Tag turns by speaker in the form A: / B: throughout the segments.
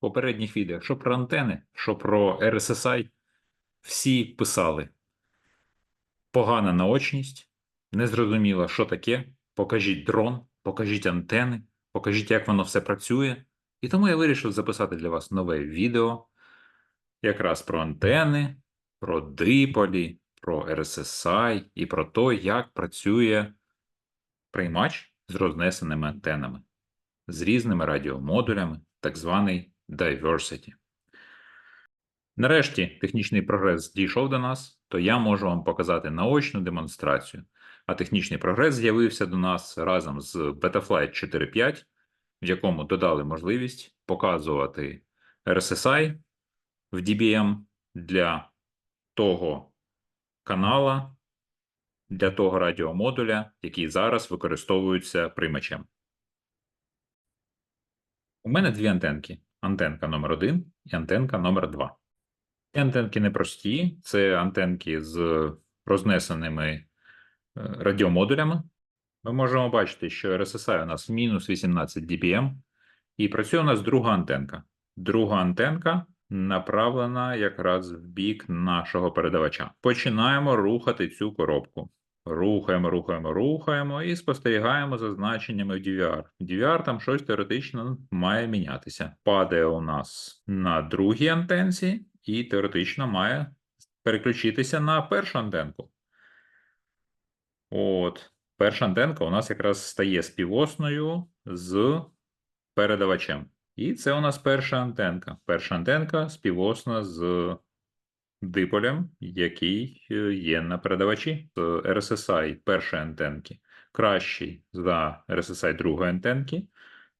A: попередніх відео, що про антени, що про RSSI, всі писали. Погана наочність, незрозуміло, що таке. Покажіть дрон, покажіть антени, покажіть, як воно все працює. І тому я вирішив записати для вас нове відео якраз про антени, про диполі, про RSSI і про те, як працює приймач з рознесеними антенами, з різними радіомодулями, так званий diversity. Нарешті технічний прогрес дійшов до нас, то я можу вам показати наочну демонстрацію. А технічний прогрес з'явився до нас разом з Betaflight 4.5, в якому додали можливість показувати RSSI в DBM для того канала, для того радіомодуля, який зараз використовується приймачем. У мене дві антенки: антенка номер 1 і антенка номер 2. Ці антенки непрості, це антенки з рознесеними е, радіомодулями. Ми можемо бачити, що RSSI у нас мінус 18 dBm, і працює у нас друга антенка. Друга антенка направлена якраз в бік нашого передавача. Починаємо рухати цю коробку. Рухаємо, рухаємо, рухаємо і спостерігаємо за значеннями в DVR. В DVR там щось теоретично має мінятися. Падає у нас на другій антенці і теоретично має переключитися на першу антенку. От, перша антенка у нас якраз стає співосною з передавачем. І це у нас перша антенка. Перша антенка співосна з диполем, який е, є на передавачі. RSSI першої антенки кращий за RSSI другої антенки,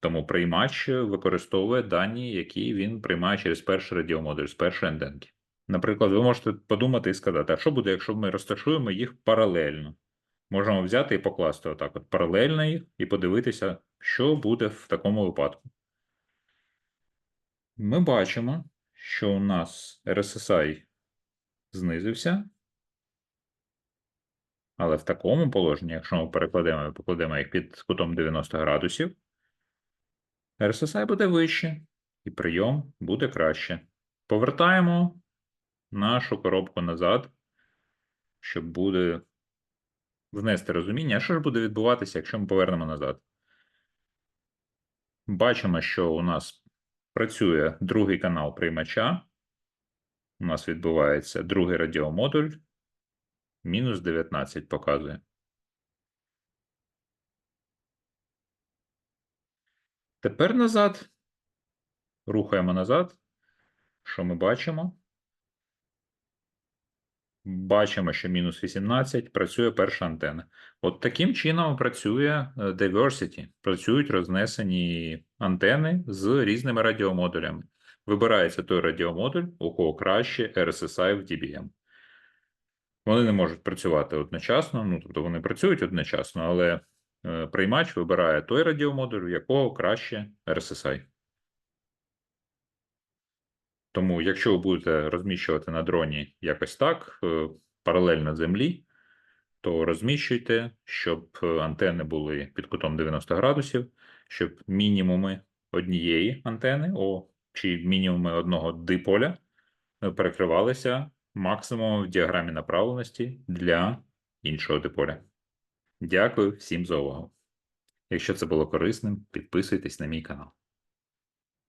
A: тому приймач використовує дані, які він приймає через перший радіомодуль з першої антенки. Наприклад, ви можете подумати і сказати, а що буде, якщо ми розташуємо їх паралельно? Можемо взяти і покласти отак, от паралельно їх, і подивитися, що буде в такому випадку. Ми бачимо, що у нас RSSI знизився. Але в такому положенні, якщо ми перекладемо і покладемо їх під кутом 90 градусів, RSSI буде вище, і прийом буде краще. Повертаємо нашу коробку назад, щоб буде внести розуміння, що ж буде відбуватися, якщо ми повернемо назад. Бачимо, що у нас працює другий канал приймача. У нас відбувається другий радіомодуль. Мінус 19 показує. Тепер назад. Рухаємо назад. Що ми бачимо? Бачимо, що мінус 18 працює перша антена. От таким чином працює е, diversity. Працюють рознесені антени з різними радіомодулями. Вибирається той радіомодуль, у кого краще RSSI в DBM. Вони не можуть працювати одночасно, ну тобто вони працюють одночасно, але е, приймач вибирає той радіомодуль, у якого краще RSSI. Тому, якщо ви будете розміщувати на дроні якось так, е, паралельно землі, то розміщуйте, щоб е, антени були під кутом 90 градусів, щоб мінімуми однієї антени, о, чи мінімуми одного диполя е, перекривалися максимумом в діаграмі направленості для іншого диполя. Дякую всім за увагу. Якщо це було корисним, підписуйтесь на мій канал.